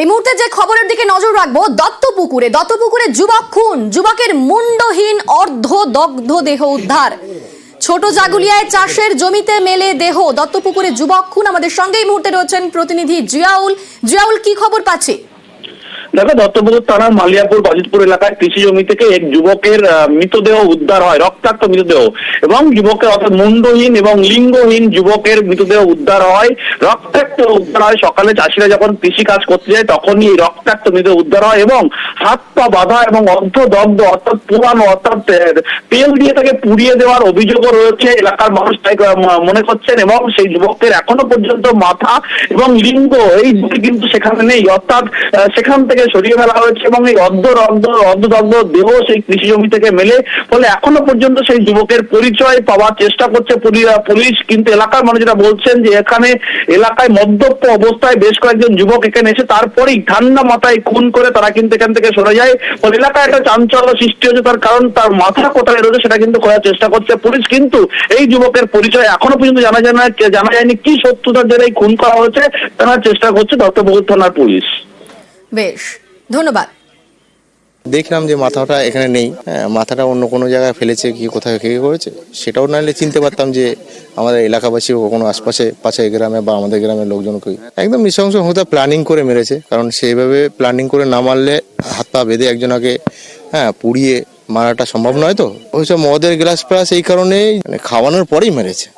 এই মুহূর্তে যে খবরের দিকে নজর রাখব, দত্তপুকুরে। দত্তপুকুরে যুবক খুন। যুবকের মুন্ডহীন অর্ধ দগ্ধ দেহ উদ্ধার। ছোট জাগুলিয়ায় চাষের জমিতে মেলে দেহ। দত্তপুকুরে যুবক খুন। আমাদের সঙ্গে এই মুহূর্তে রয়েছেন প্রতিনিধি জিয়াউল। জিয়াউল, কি খবর পাচ্ছি? দেখো, দত্তপুকুর থানার মালিয়াপুর, বাজিতপুর এলাকায় কৃষি জমি থেকে এক যুবকের মৃতদেহ উদ্ধার হয়, রক্তাক্ত মৃতদেহ। এবং যুবকের অর্থাৎ মুন্ডহীন এবং লিঙ্গহীন যুবকের মৃতদেহ উদ্ধার হয়, রক্তাক্ত উদ্ধার হয়। সকালে চাষিরা যখন কৃষি কাজ করতে যায়, তখনই এই রক্তাক্ত মৃতদেহ উদ্ধার হয় এবং হাত পা বাঁধা এবং অর্ধ দগ্ধ অর্থাৎ পুরানো অর্থাৎ তেল দিয়ে তাকে পুড়িয়ে দেওয়ার অভিযোগও রয়েছে। এলাকার মানুষ তাই মনে করছেন এবং সেই যুবকের এখনও পর্যন্ত মাথা এবং লিঙ্গ এই দুটি কিন্তু সেখানে নেই। অর্থাৎ সেখান থেকে সরিয়ে ফেলা হয়েছে এবং এই অর্ধ অর্ধ অর্ধদগ্ধ দেহ সেই কৃষি জমি থেকে মেলে, ফলে এখনও পর্যন্ত সেই যুবকের পরিচয় পাওয়ার চেষ্টা করছে পুলিশ। কিন্তু এলাকার মানুষরা বলছেন যে এখানে এলাকায় মদ্যপ অবস্থায় বেশ কয়েকজন যুবক এখানে এসে তারপরেই ঠান্ডা মাথায় খুন করে তারা কিন্তু এখান থেকে সরে যায়। ফলে এলাকায় একটা চাঞ্চল্য সৃষ্টি হয়েছে, তার কারণ তার মাথা কোথায় রয়েছে সেটা কিন্তু করার চেষ্টা করছে পুলিশ। কিন্তু এই যুবকের পরিচয় এখনও পর্যন্ত জানা যায় না, জানা যায়নি কি সত্যতার জন্য খুন করা হয়েছে, জানার চেষ্টা করছে দত্তপুকুর থানার পুলিশ। বেশ। ধন্যবাদ। দেখলাম যে মাথাটা এখানে নেই। হ্যাঁ, মাথাটা অন্য কোনো জায়গায় ফেলেছে, কি কোথায়, কে করেছে, সেটাও নাহলে চিনতে পারতাম যে আমাদের এলাকাবাসী কোনো আশপাশে, পাশে গ্রামে বা আমাদের গ্রামের লোকজনকে একদম নৃশংস হতে প্ল্যানিং করে মেরেছে। কারণ সেইভাবে প্ল্যানিং করে না মারলে হাত পা বেঁধে একজনাকে হ্যাঁ পুড়িয়ে মারাটা সম্ভব নয় তো? ওই সব মদের গ্লাস প্লাস এই কারণে মানে খাওয়ানোর পরেই মেরেছে।